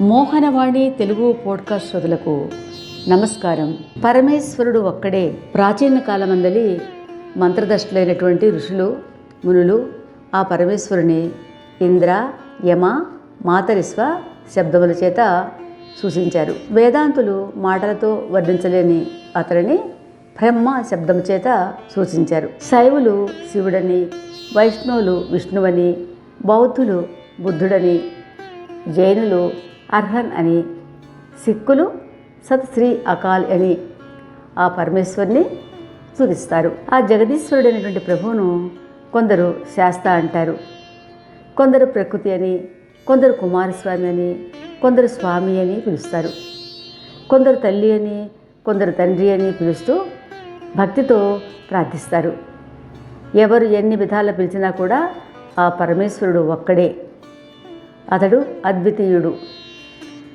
Mohanavani Telugu podcast శ్రోతలకు నమస్కారం. పరమేశ్వరుడు ఒక్కడే ప్రాచీన కాలమందలి మంత్రదష్టులైనటువంటి ఋషులు మునులు ఆ పరమేశ్వరుని ఇంద్ర యమ మాతరిస్వ శబ్దముల చేత సూచించారు. వేదాంతులు మాటలతో వర్ణించలేని అతడిని బ్రహ్మ శబ్దం చేత సూచించారు. శైవులు శివుడని వైష్ణవులు విష్ణువని బౌద్ధులు బుద్ధుడని జైనులు అర్హన్ అని సిక్కులు సత్ శ్రీ అకాల్ అని ఆ పరమేశ్వరుని సూచిస్తారు ఆ జగదీశ్వరుడు అనేటువంటి ప్రభువును కొందరు శాస్త అంటారు. కొందరు ప్రకృతి అని కొందరు కుమారస్వామి అని కొందరు స్వామి అని పిలుస్తారు. కొందరు తల్లి అని కొందరు తండ్రి అని పిలుస్తూ భక్తితో ప్రార్థిస్తారు. ఎవరు ఎన్ని విధాలు పిలిచినా కూడా ఆ పరమేశ్వరుడు ఒక్కడే. అతడు అద్వితీయుడు.